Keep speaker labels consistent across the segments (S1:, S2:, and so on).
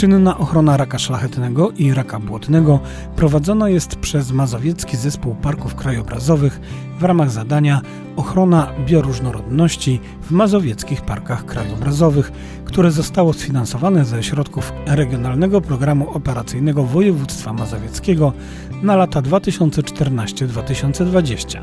S1: Czynna ochrona raka szlachetnego i raka błotnego prowadzona jest przez Mazowiecki Zespół Parków Krajobrazowych w ramach zadania Ochrona bioróżnorodności w mazowieckich parkach krajobrazowych, które zostało sfinansowane ze środków Regionalnego Programu Operacyjnego Województwa Mazowieckiego na lata 2014-2020.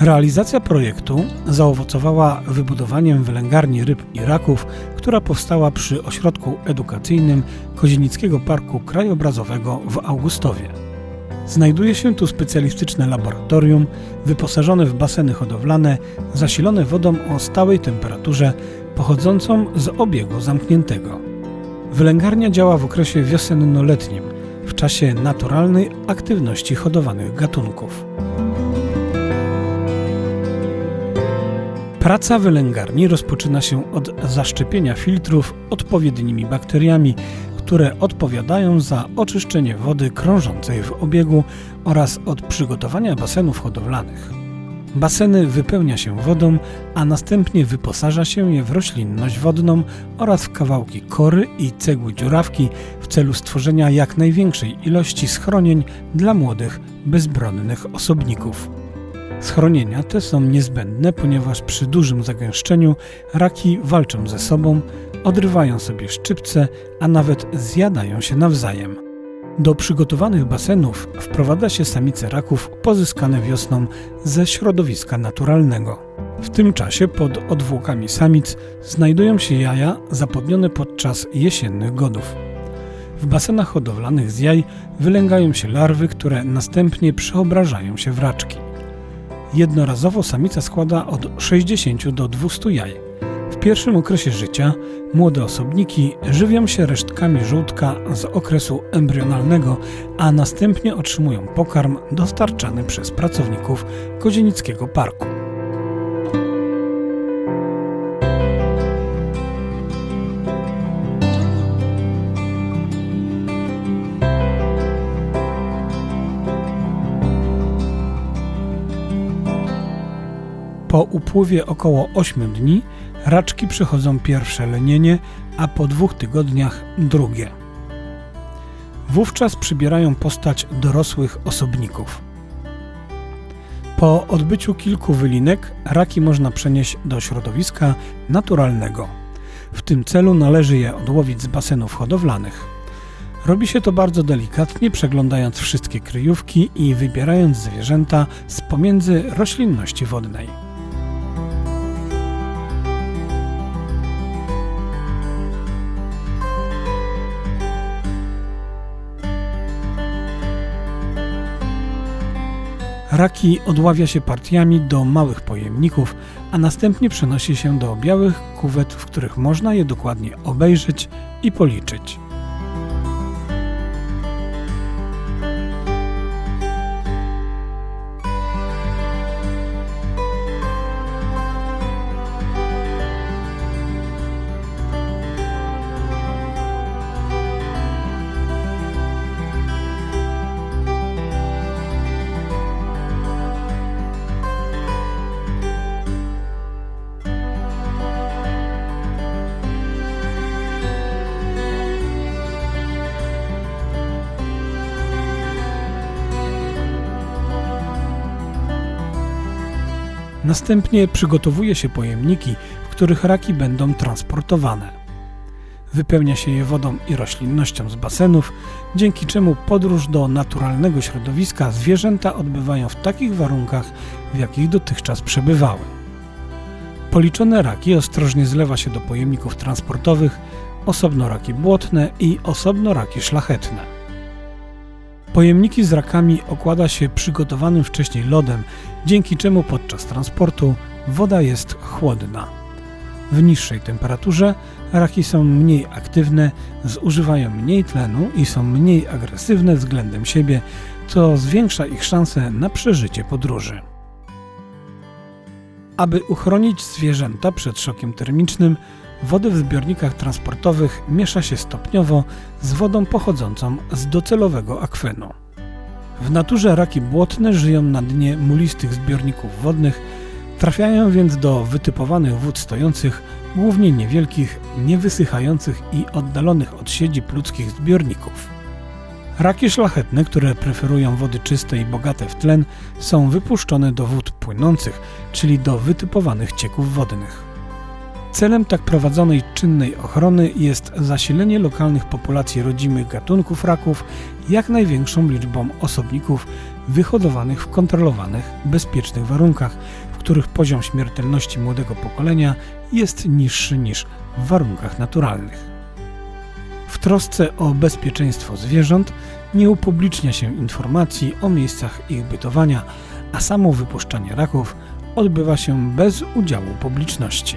S1: Realizacja projektu zaowocowała wybudowaniem wylęgarni ryb i raków, która powstała przy ośrodku edukacyjnym Kozienickiego Parku Krajobrazowego w Augustowie. Znajduje się tu specjalistyczne laboratorium wyposażone w baseny hodowlane, zasilone wodą o stałej temperaturze pochodzącą z obiegu zamkniętego. Wylęgarnia działa w okresie wiosenno-letnim, w czasie naturalnej aktywności hodowanych gatunków. Praca wylęgarni rozpoczyna się od zaszczepienia filtrów odpowiednimi bakteriami, które odpowiadają za oczyszczenie wody krążącej w obiegu oraz od przygotowania basenów hodowlanych. Baseny wypełnia się wodą, a następnie wyposaża się je w roślinność wodną oraz w kawałki kory i cegły dziurawki w celu stworzenia jak największej ilości schronień dla młodych, bezbronnych osobników. Schronienia te są niezbędne, ponieważ przy dużym zagęszczeniu raki walczą ze sobą, odrywają sobie szczypce, a nawet zjadają się nawzajem. Do przygotowanych basenów wprowadza się samice raków pozyskane wiosną ze środowiska naturalnego. W tym czasie pod odwłokami samic znajdują się jaja zapodnione podczas jesiennych godów. W basenach hodowlanych z jaj wylęgają się larwy, które następnie przeobrażają się w raczki. Jednorazowo samica składa od 60 do 200 jaj. W pierwszym okresie życia młode osobniki żywią się resztkami żółtka z okresu embrionalnego, a następnie otrzymują pokarm dostarczany przez pracowników Kozienickiego Parku. Po upływie około 8 dni raczki przechodzą pierwsze lenienie, a po dwóch tygodniach drugie. Wówczas przybierają postać dorosłych osobników. Po odbyciu kilku wylinek raki można przenieść do środowiska naturalnego. W tym celu należy je odłowić z basenów hodowlanych. Robi się to bardzo delikatnie, przeglądając wszystkie kryjówki i wybierając zwierzęta z pomiędzy roślinności wodnej. Raki odławia się partiami do małych pojemników, a następnie przenosi się do białych kuwet, w których można je dokładnie obejrzeć i policzyć. Następnie przygotowuje się pojemniki, w których raki będą transportowane. Wypełnia się je wodą i roślinnością z basenów, dzięki czemu podróż do naturalnego środowiska zwierzęta odbywają w takich warunkach, w jakich dotychczas przebywały. Policzone raki ostrożnie zlewa się do pojemników transportowych, osobno raki błotne i osobno raki szlachetne. Pojemniki z rakami okłada się przygotowanym wcześniej lodem, dzięki czemu podczas transportu woda jest chłodna. W niższej temperaturze raki są mniej aktywne, zużywają mniej tlenu i są mniej agresywne względem siebie, co zwiększa ich szanse na przeżycie podróży. Aby uchronić zwierzęta przed szokiem termicznym, Wody w zbiornikach transportowych miesza się stopniowo z wodą pochodzącą z docelowego akwenu. W naturze raki błotne żyją na dnie mulistych zbiorników wodnych, Trafiają więc do wytypowanych wód stojących, głównie niewielkich, niewysychających i oddalonych od siedzib ludzkich zbiorników. Raki szlachetne, które preferują wody czyste i bogate w tlen, są wypuszczone do wód płynących, czyli do wytypowanych cieków wodnych. Celem tak prowadzonej czynnej ochrony jest zasilenie lokalnych populacji rodzimych gatunków raków jak największą liczbą osobników wyhodowanych w kontrolowanych, bezpiecznych warunkach, w których poziom śmiertelności młodego pokolenia jest niższy niż w warunkach naturalnych. W trosce o bezpieczeństwo zwierząt nie upublicznia się informacji o miejscach ich bytowania, a samo wypuszczanie raków odbywa się bez udziału publiczności.